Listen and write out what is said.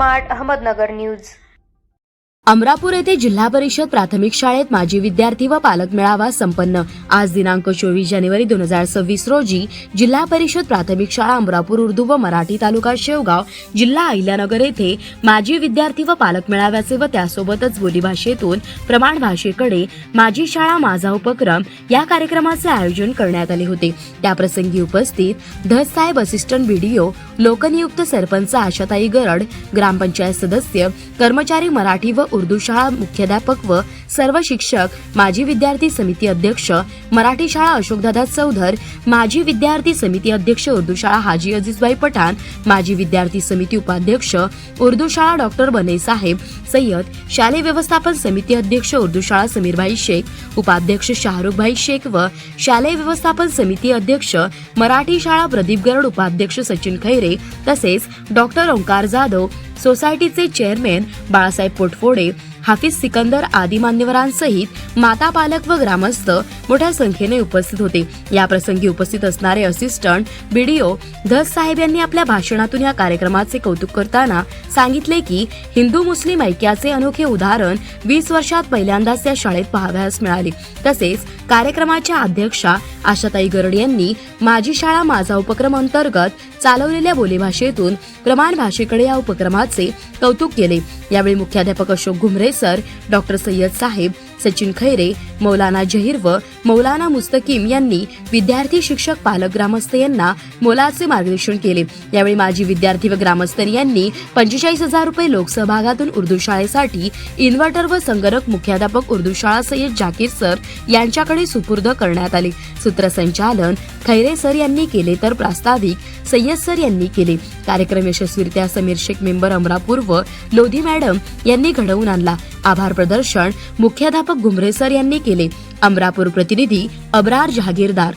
Smart Ahmednagar news. Amarapur येथे जिल्हा परिषद प्राथमिक शाळेत माजी विद्यार्थी व पालक मेळावा संपन्न. आज दिनांक चोवीस जानेवारी दोन हजार सव्वीस रोजी जिल्हा परिषद प्राथमिक शाळा अमरापूर उर्दू व मराठी तालुका शेवगाव जिल्हा अहिल्यानगर येथे माजी विद्यार्थी व पालक मेळाव्याचे व त्यासोबतच बोलीभाषेतून प्रमाण भाषेकडे माझी शाळा माझा उपक्रम या कार्यक्रमाचे आयोजन करण्यात आले होते. त्याप्रसंगी उपस्थित धस साहेब असिस्टंट बीडीओ लोकनियुक्त सरपंच आशाताई गरड ग्रामपंचायत सदस्य कर्मचारी मराठी व उर्दू शाळा मुख्याध्यापक व सर्व शिक्षक माजी विद्यार्थी समिती अध्यक्ष मराठी शाळा अशोकदादा चौधर माजी विद्यार्थी समिती अध्यक्ष उर्दू शाळा हाजी अजीजबाई पठाण माजी विद्यार्थी समिती उपाध्यक्ष उर्दू शाळा डॉक्टर बने साहेब सय्यद शालेय व्यवस्थापन समिती अध्यक्ष उर्दू शाळा समीरभाई शेख उपाध्यक्ष शाहरुखभाई शेख व शालेय व्यवस्थापन समिती अध्यक्ष मराठी शाळा प्रदीप गरड उपाध्यक्ष सचिन खैरे तसेच डॉक्टर ओंकार जाधव सोसायटीचे चेअरमॅन बाळासाहेब पोटफोडे हाफिज सिकंदर आदी मान्यवरांसहित माता पालक व ग्रामस्थ मोठ्या संख्येने उपस्थित होते. या प्रसंगी उपस्थित असणारे असिस्टंट बीडीओ धस साहेब यांनी आपल्या भाषणातून या कार्यक्रमाचे कौतुक करताना सांगितले की हिंदू मुस्लिम ऐक्याचे अनोखे उदाहरण वीस वर्षात पहिल्यांदाच या शाळेत पाहावयास मिळाले. तसेच कार्यक्रमाच्या अध्यक्षा आशाताई गरड यांनी माझी शाळा माझा उपक्रम अंतर्गत चालवलेल्या बोलीभाषेतून प्रमाण भाषेकडे या उपक्रमाचे कौतुक केले. यावेळी मुख्याध्यापक अशोक घुमरे सर डॉक्टर सय्यद साहेब सचिन खैरे मौलाना जहीर व मौलाना मुस्तकीम यांनी विद्यार्थी शिक्षक पालक ग्रामस्थ यांना मोलाचे मार्गदर्शन केले. यावेळी माजी विद्यार्थी व ग्रामस्थ यांनी पंचेचाळीस हजार रुपये लोकसहभागातून उर्दू शाळेसाठी इन्व्हर्टर व संगणक मुख्याध्यापक उर्दू शाळा सय्यद जाकीर सर यांच्याकडे सुपूर्द करण्यात आले. सूत्रसंचालन खैरे सर यांनी केले तर प्रास्ताविक सय्यद सर यांनी केले. कार्यक्रम यशस्वीरित्या समीर शेख मेंबर अमरापूर व लोधी मॅडम यांनी घडवून आणला. आभार प्रदर्शन मुख्याध्यापक घुमरे सर यांनी केले. अमरापूर प्रतिनिधी अब्रार जहागीरदार.